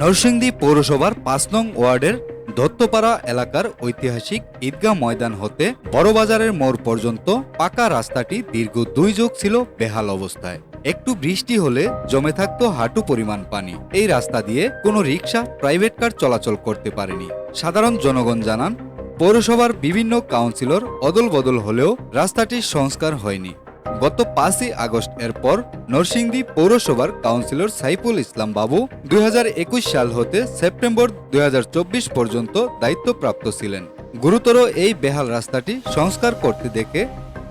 নরসিংদী পৌরসভার পাঁচ নং ওয়ার্ডের দত্তপাড়া এলাকার ঐতিহাসিক ঈদগাহ ময়দান হতে বড়বাজারের মোড় পর্যন্ত পাকা রাস্তাটি দীর্ঘ দুই যোগ ছিল বেহাল অবস্থায়। একটু বৃষ্টি হলে জমে থাকত হাঁটু পরিমাণ পানি। এই রাস্তা দিয়ে কোনো রিক্সা প্রাইভেট কার চলাচল করতে পারেনি। সাধারণ জনগণ জানান, পৌরসভার বিভিন্ন কাউন্সিলর অদল বদল হলেও রাস্তাটির সংস্কার হয়নি। গত পাঁচই আগস্ট এরপর নরসিংদী পৌরসভার কাউন্সিলর সাইফুল ইসলাম বাবু দুই সাল হতে সেপ্টেম্বর দুই পর্যন্ত দায়িত্বপ্রাপ্ত ছিলেন। গুরুতর এই বেহাল রাস্তাটি সংস্কার করতে দেখে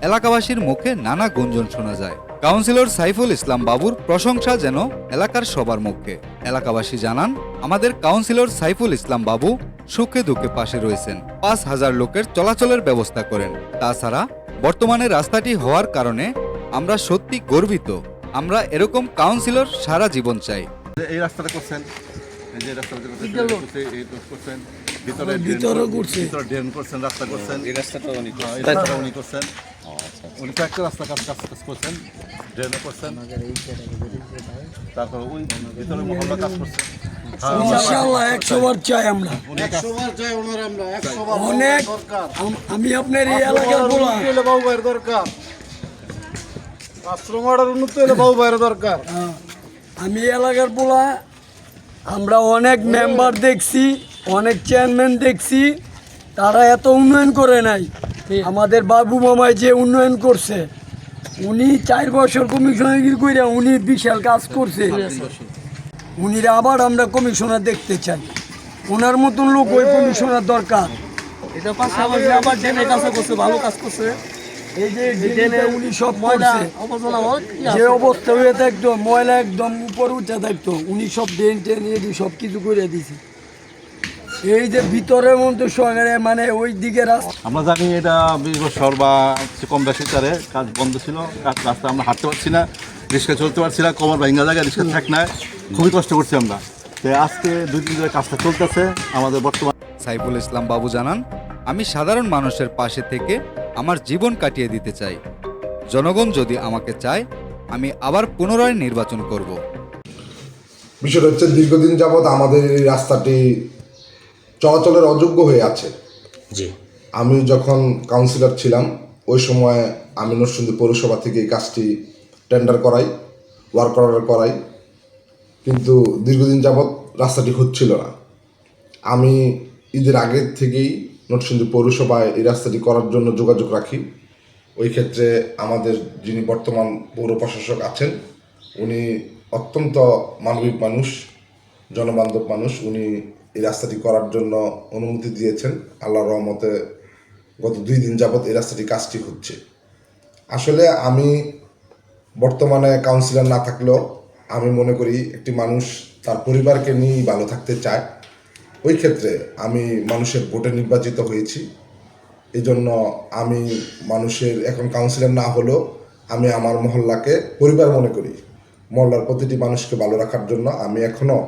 এলাকাবাসীর মুখে নানা গুঞ্জন শোনা যায়। কাউন্সিলর সাইফুল ইসলাম বাবুর প্রশংসা যেন এলাকার সবার মুখে। এলাকাবাসী জানান, আমাদের কাউন্সিলর সাইফুল ইসলাম বাবু সুখে দুঃখে পাশে রয়েছেন। পাঁচ হাজার লোকের চলাচলের ব্যবস্থা করেন। তাছাড়া বর্তমানে রাস্তাটি হওয়ার কারণে আমরা সত্যি গর্বিত। আমরা এরকম কাউন্সিলর সারা জীবন চাই। যে এই রাস্তাটা করছেন এই যে রাস্তাটা করছেন ভিতরে ভিতরে করছে। ভিতরে ড্রেন করছেন রাস্তা করছেন। এই রাস্তাটা উনি হ্যাঁ, এই রাস্তাটা উনি করছেন। উনি রাস্তা কাজ কাজ কাজ করছেন ড্রেনও করছেন। তারপর ওই ভিতরে মহল্লা কাজ করছেন হ্যাঁ, একশো বার চাই আমরা। অনেক আমি আপনার এই এলাকার বলা। দরকার। দরকার। আমি এলাকার আমরা অনেক মেম্বার দেখছি অনেক চেয়ারম্যান দেখছি তারা এত উন্নয়ন করে নাই। আমাদের বাবু মামায় যে উন্নয়ন করছে উনি চার বছর কমিশনার করে উনি বিশাল কাজ করছে। উনি আবার আমরা কমিশনার দেখতে চাই। ওনার মতন লোক ওই কমিশনার দরকার। এটা পাশাপাশি আবার ডেনের কাছে করছে ভালো কাজ করছে। এই যে উনি সব করছে অবদান আমার কি যে অবস্থা হয়ে থাকতো ময়লা একদম উপর উঠে থাকতো উনি সব ড্রেন এদি সব কিছু করে দিছে। এই যে ভিতরের মধ্যে সরকারে মানে ওই দিকে রাস্তা আমরা জানি এটা বিশ বছর বা কম বেশি কাজ বন্ধ ছিল কাজ রাস্তা আমরা হাঁটতে পারছি না। রিক্সা চলতে পারছি না কমর ভাঙ্গা জায়গায় রিক্সা থাক না খুবই কষ্ট করছি আমরা। তো আজকে দুই দিন ধরে কাজটা চলতেছে আমাদের বর্তমান সাইফুল ইসলাম বাবু জানান আমি সাধারণ মানুষের পাশে থেকে আমার জীবন কাটিয়ে দিতে চাই। জনগণ যদি আমাকে চায় আমি আবার পুনরায় নির্বাচন করব। বিষয়টা হচ্ছে দীর্ঘদিন যাবৎ আমাদের এই রাস্তাটি চলাচলের অযোগ্য হয়ে আছে। জি। আমি যখন কাউন্সিলর ছিলাম ওই সময় আমি নরসিংদী পৌরসভা থেকে এই কাজটি টেন্ডার করাই ওয়ার্ক অর্ডার করাই, কিন্তু দীর্ঘদিন যাবৎ রাস্তাটি হচ্ছিল না। আমি ঈদের আগে থেকেই নরসিংদী পৌরসভায় এই রাস্তাটি করার জন্য যোগাযোগ রাখি। ওই ক্ষেত্রে আমাদের যিনি বর্তমান পৌর প্রশাসক আছেন, উনি অত্যন্ত মানবিক মানুষ, জনবান্ধব মানুষ। উনি এই রাস্তাটি করার জন্য অনুমতি দিয়েছেন। আল্লাহর রহমতে গত দুই দিন যাবৎ এই রাস্তাটি কাজটি হচ্ছে আসলে আমি বর্তমানে কাউন্সিলর না থাকলেও আমি মনে করি একটি মানুষ তার পরিবারকে নিয়েই ভালো থাকতে চায়। ওই ক্ষেত্রে আমি মানুষের ভোটে নির্বাচিত হয়েছি। এই জন্য আমি মানুষের এখন কাউন্সিলর না হলেও আমি আমার মহল্লাকে পরিবার মনে করি। মহল্লার প্রতিটি মানুষকে ভালো রাখার জন্য আমি এখনও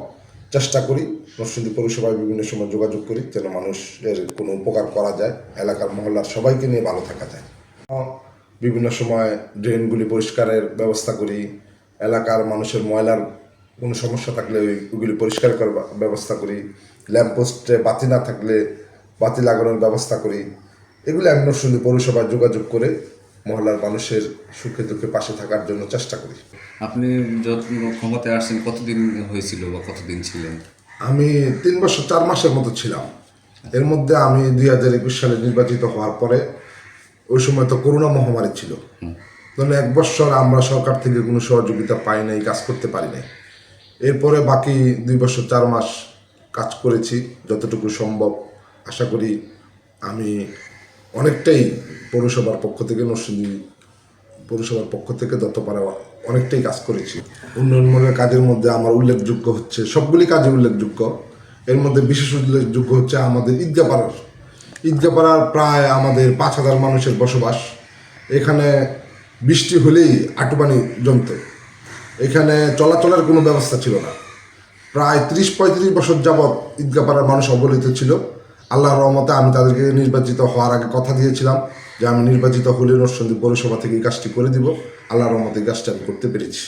চেষ্টা করি। নরসিংদী পৌরসভায় বিভিন্ন সময় যোগাযোগ করি যেন মানুষের কোনো উপকার করা যায়। এলাকার মহল্লার সবাইকে নিয়ে ভালো থাকা যায়। বিভিন্ন সময় ড্রেনগুলি পরিষ্কারের ব্যবস্থা করি এলাকার মানুষের ময়লার কোনো সমস্যা থাকলে ওই- ওইগুলি পরিষ্কার করার ব্যবস্থা করি ল্যাম্পপোস্টে বাতি না থাকলে বাতি লাগানোর ব্যবস্থা করি। এগুলি আমি নরসিংদী পৌরসভায় যোগাযোগ করে মহল্লার মানুষের সুখে দুঃখে পাশে থাকার জন্য চেষ্টা করি। আপনি যত ক্ষমতায় আসছেন কতদিন হয়েছিল বা কতদিন ছিলেন? আমি তিন বছর চার মাসের মতো ছিলাম। এর মধ্যে আমি দুই হাজার একুশ সালে নির্বাচিত হওয়ার পরে ওই সময় তো করোনা মহামারী ছিল। ধরুন এক বছর আমরা সরকার থেকে কোনো সহযোগিতা পাই নাই, কাজ করতে পারি নাই। এরপরে বাকি দুই বছর, চার মাস কাজ করেছি, যতটুকু সম্ভব। আশা করি আমি অনেকটাই পৌরসভার পক্ষ থেকে, নরসিংদী পৌরসভার পক্ষ থেকে দত্তপাড়া অনেকটাই কাজ করেছি। উন্নয়নমূলক কাজের মধ্যে আমার উল্লেখযোগ্য হচ্ছে, সবগুলি কাজে উল্লেখযোগ্য। এর মধ্যে বিশেষ উল্লেখযোগ্য হচ্ছে আমাদের ঈদগাপাড়ার ঈদগাপাড়ার প্রায় আমাদের পাঁচ হাজার মানুষের বসবাস। এখানে বৃষ্টি হলেই আটুপানি জমত। এখানে চলাচলের কোনো ব্যবস্থা ছিল না। প্রায় ত্রিশ পঁয়ত্রিশ বছর যাবৎ ঈদগাপাড়ার মানুষ অবহেলিত ছিল। আল্লাহর রহমতে আমি তাদেরকে নির্বাচিত হওয়ার আগে কথা দিয়েছিলাম যে আমি নির্বাচিত হলে নরসিংদী পৌরসভা থেকে এই কাজটি করে দিব। আল্লাহর রহমতে এই কাজটি আমি করতে পেরেছি।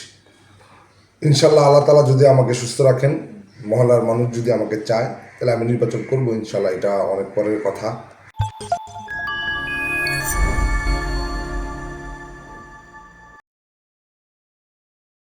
ইনশাল্লাহ আল্লাহ তালা যদি আমাকে সুস্থ রাখেন, মহলার মানুষ যদি আমাকে চায় তাহলে আমি নির্বাচন করব ইনশাল্লাহ এটা অনেক পরের কথা।